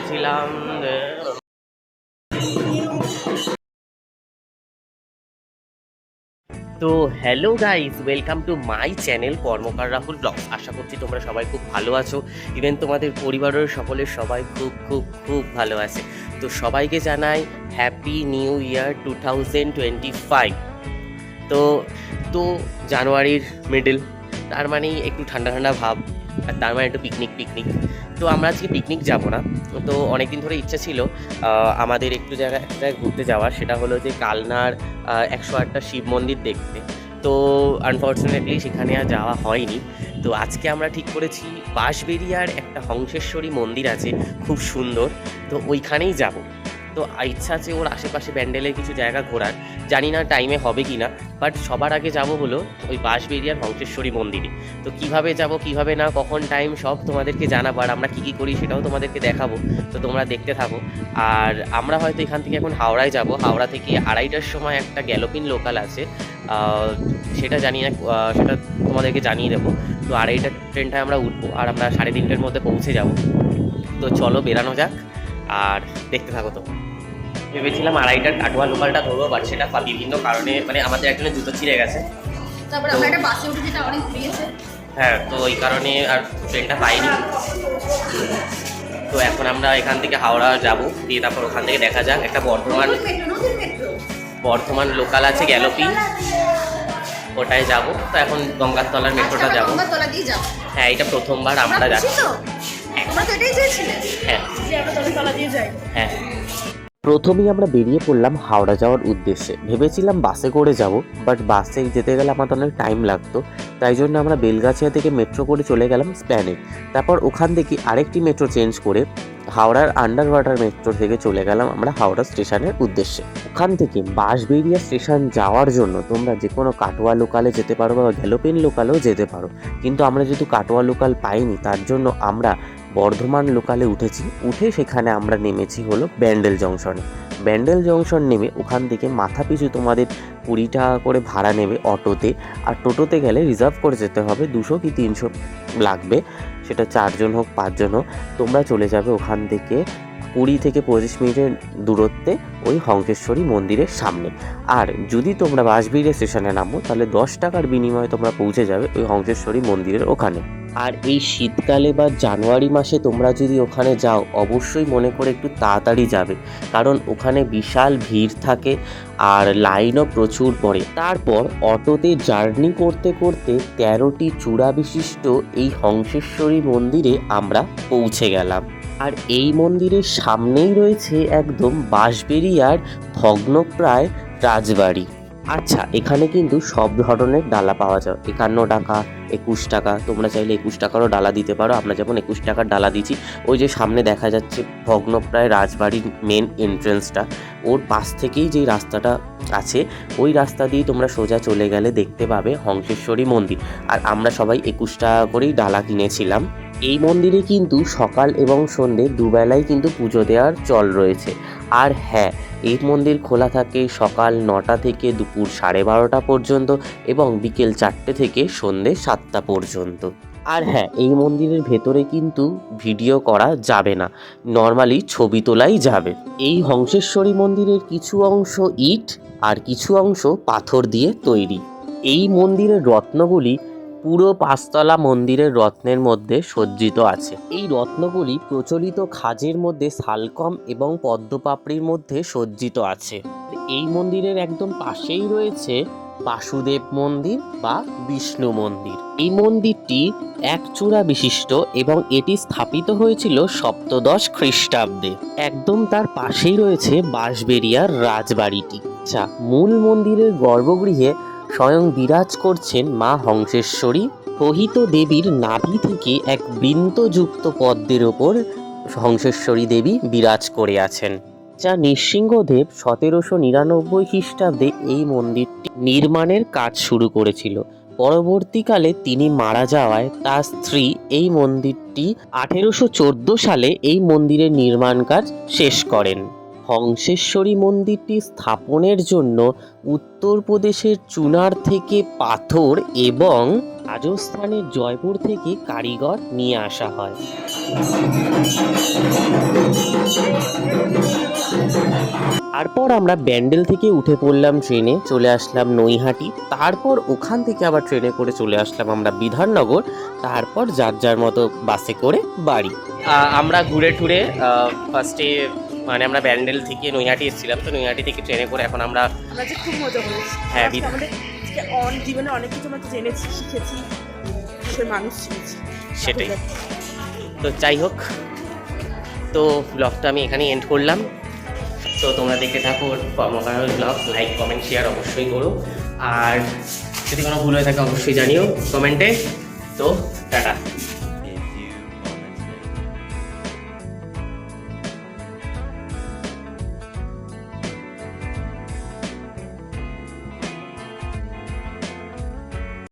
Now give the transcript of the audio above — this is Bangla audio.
গেছিলাম তো hello guys welcome to my channel Karmakar Rahul blog আশা করছি তোমরা সবাই খুব ভালো আছো। ইভেন তোমাদের পরিবারের সকলের সবাই খুব খুব খুব ভালো আছে। তো সবাইকে জানাই happy new year two thousand twenty five তো তো জানুয়ারির মিডল তার মানেই একটু ঠান্ডা ঠান্ডা ভাব। আর তার মানে একটু পিকনিক পিকনিক তো আমরা আজকে পিকনিক যাব না। তো অনেকদিন ধরে ইচ্ছা ছিল আমাদের একটু জায়গায় একটা জায়গায় ঘুরতে যাওয়ার। সেটা হলো যে কালনার একশো আটটা শিব মন্দির দেখতে। তো আনফর্চুনেটলি সেখানে আর যাওয়া হয়নি। তো আজকে আমরা ঠিক করেছি বাঁশবেরিয়ার একটা হংসেশ্বরী মন্দির আছে, খুব সুন্দর। তো ওইখানেই যাব। তো ইচ্ছা আছে ওর আশেপাশে ব্যান্ডেলের কিছু জায়গা ঘোরার। জানি না টাইমে হবে কি না বাট সবার আগে যাব হলো ওই বাঁশবেরিয়ার হংসেশ্বরী মন্দিরে। তো কীভাবে যাব, কীভাবে না, কখন টাইম সব তোমাদেরকে জানাব আর আমরা কী কী করি সেটাও তোমাদেরকে দেখাবো, তো তোমরা দেখতে থাকো। আর আমরা হয়তো এখান থেকে এখন হাওড়ায় যাব, হাওড়া থেকে আড়াইটার সময় একটা গ্যালোপিন লোকাল আছে সেটা জানি না সেটা তোমাদেরকে জানিয়ে দেবো। তো আড়াইটার ট্রেনটায় আমরা উঠবো, আর আমরা সাড়ে তিনটের মধ্যে পৌঁছে যাব। তো চলো বেরানো যাক। আর দেখতে থাকো তো। ভেবেছিলাম আড়াইটার কাটোয়া লোকালটা ধরবো বাট সেটা বিভিন্ন কারণে মানে আমাদের একজনের জুতো ছিঁড়ে গেছে। তারপর আমরা একটা বাসে উঠে যেটা অনেক দিয়েছে হ্যাঁ তো ওই কারণে আর ট্রেনটা পাইনি। তো এখন আমরা এখান থেকে হাওড়া যাব দিয়ে তারপর ওখান থেকে দেখা যাক। একটা বর্ধমান বর্ধমান লোকাল আছে গ্যালোপি ওটায় যাব। তো এখন গঙ্গার তলার মেট্রোটা যাব। যাব। হ্যাঁ এটা প্রথমবার আমরা যাচ্ছি? তোমরা তো এটাই চেয়েছিলে হ্যাঁ। যে আমরা তলা তলা দিয়ে যাই। হ্যাঁ। প্রথমেই আমরা বেরিয়ে পড়লাম হাওড়া যাওয়ার উদ্দেশ্যে। ভেবেছিলাম বাসে করে যাব বাট বাসে যেতে গেলে আমাদের অনেক টাইম লাগতো তাই জন্য আমরা বেলগাছিয়া থেকে মেট্রো করে চলে গেলাম স্প্যানে তারপর ওখান থেকে আরেকটি মেট্রো চেঞ্জ করে হাওড়ার আন্ডার ওয়াটার মেট্রো থেকে চলে গেলাম আমরা হাওড়া স্টেশনের উদ্দেশ্যে। ওখান থেকে বাঁশবেরিয়া স্টেশন যাওয়ার জন্য তোমরা যে কোনো কাটোয়া লোকালে যেতে পারো বা গ্যালোপিন লোকালেও যেতে পারো। কিন্তু আমরা যেহেতু কাটোয়া লোকাল পাইনি, তার জন্য আমরা বর্ধমান লোকালে উঠেছি। উঠে সেখানে আমরা নেমেছি হলো ব্যান্ডেল জংশনে। ব্যান্ডেল জংশন নেমে ওখান থেকে মাথা পিছু তোমাদের কুড়ি টাকা করে ভাড়া নেবে অটোতে। আর টোটোতে গেলে রিজার্ভ করে যেতে হবে দুশো কি তিনশো লাগবে। সেটা চারজন হোক, পাঁচজন হোক, তোমরা চলে যাবে ওখান থেকে কুড়ি থেকে পঁচিশ মিনিটের দূরত্বে ওই হংকেশ্বরী মন্দিরের সামনে। আর যদি তোমরা বাসবিড়ে স্টেশনে নামো, তাহলে দশ টাকার বিনিময়ে তোমরা পৌঁছে যাবে ওই হংসেশ্বরী মন্দিরের ওখানে। আর এই শীতকালে বা জানুয়ারি মাসে তোমরা যদি ওখানে যাও, অবশ্যই মনে করে একটু তাড়াতাড়ি যাবে। কারণ ওখানে বিশাল ভিড় থাকে আর লাইনও প্রচুর পড়ে। তারপর অটোতে জার্নি করতে করতে তেরোটি চূড়া বিশিষ্ট এই হংসেশ্বরী মন্দিরে আমরা পৌঁছে গেলাম। আর এই মন্দিরের সামনেই রয়েছে একদম বাঁশবেরিয়ার ভগ্নপ্রায় রাজবাড়ি। আচ্ছা এখানে কিন্তু সব ধরনের ডালা পাওয়া যায়। একান্ন টাকা, একুশ টাকা, তোমরা চাইলে একুশ টাকারও ডালা দিতে পারো। আমরা যেমন একুশ টাকার ডালা দিচ্ছি ওই যে সামনে দেখা যাচ্ছে ভগ্নপ্রায় রাজবাড়ির মেন এন্ট্রেন্সটা ওর পাশ থেকেই যেই রাস্তাটা আছে, ওই রাস্তা দিয়ে তোমরা সোজা চলে গেলে দেখতে পাবে হংসেশ্বরী মন্দির। আর আমরা সবাই একুশ টাকা করেই ডালা কিনেছিলাম। এই মন্দিরে কিন্তু সকাল এবং সন্ধে দুবেলায় কিন্তু পুজো দেওয়ার চল রয়েছে। আর হ্যাঁ এই মন্দির খোলা থাকে সকাল নটা থেকে দুপুর সাড়ে বারোটা পর্যন্ত এবং বিকেল চারটে থেকে সন্ধে সাতটা পর্যন্ত। আর হ্যাঁ এই মন্দিরের ভেতরে কিন্তু ভিডিও করা যাবে না। নর্মালি ছবি তোলাই যাবে। এই হংসেশ্বরী মন্দিরের কিছু অংশ ইট আর কিছু অংশ পাথর দিয়ে তৈরি। এই মন্দিরের রত্নগুলি পুরো পাঁচতলা মন্দিরের রত্নের মধ্যে সজ্জিত আছে। এই রত্নগুলি প্রচলিত খাজের মধ্যে শালকম এবং পদ্মপাপড়ির মধ্যে সজ্জিত আছে। এই মন্দিরের একদম পাশেই রয়েছে বাসুদেব মন্দির বা বিষ্ণু মন্দির। এই মন্দিরটি এক চূড়া বিশিষ্ট এবং এটি স্থাপিত হয়েছিল সপ্তদশ খ্রিস্টাব্দে। একদম তার পাশেই রয়েছে বাঁশবেরিয়ার রাজবাড়িটি আচ্ছা মূল মন্দিরের গর্ভগৃহে স্বয়ং বিরাজ করছেন মা হংসেশ্বরী প্রহিত দেবীর নাভি থেকে এক বৃন্তযুক্ত পদ্মের ওপর হংসেশ্বরী দেবী বিরাজ করে আছেন, যা নৃসিংহদেব সতেরোশো নিরানব্বই খ্রিস্টাব্দে এই মন্দিরটি নির্মাণের কাজ শুরু করেছিল। পরবর্তীকালে তিনি মারা যাওয়ায় তার স্ত্রী এই মন্দিরটি আঠেরোশো চোদ্দ সালে এই মন্দিরের নির্মাণ কাজ শেষ করেন। ধ্বংসেশ্বরী মন্দিরটি স্থাপনের জন্য উত্তরপ্রদেশের চুনার থেকে পাথর এবং রাজস্থানের জয়পুর থেকে কারিগর নিয়ে আসা হয়। তারপর আমরা ব্যান্ডেল থেকে উঠে পড়লাম ট্রেনে, চলে আসলাম নৈহাটি। তারপর ওখান থেকে আবার ট্রেনে করে চলে আসলাম আমরা বিধাননগর। তারপর যার যার মতো বাসে করে বাড়ি। আমরা ঘুরে টুরে ফার্স্টে মানে আমরা ব্যান্ডেল থেকে নৈহাটি এসেছিলাম তো নৈহাটি থেকে ট্রেনে করে এখন আমরা আমরা যে খুব মজা করেছি। হ্যাঁ, আমাদের জীবনে অনেক কিছু আমরা জেনেছি শিখেছি সে মানুষ চিনেছি সেটাই। তো যাই হোক তো ব্লগটা আমি এখানে এন্ড করলাম। তো তোমরা দেখতে থাকো Karmakar blog like comment share অবশ্যই করো। আর যদি কোনো ভুল হয়ে থাকে অবশ্যই জানিও কমেন্টে। তো টাটা।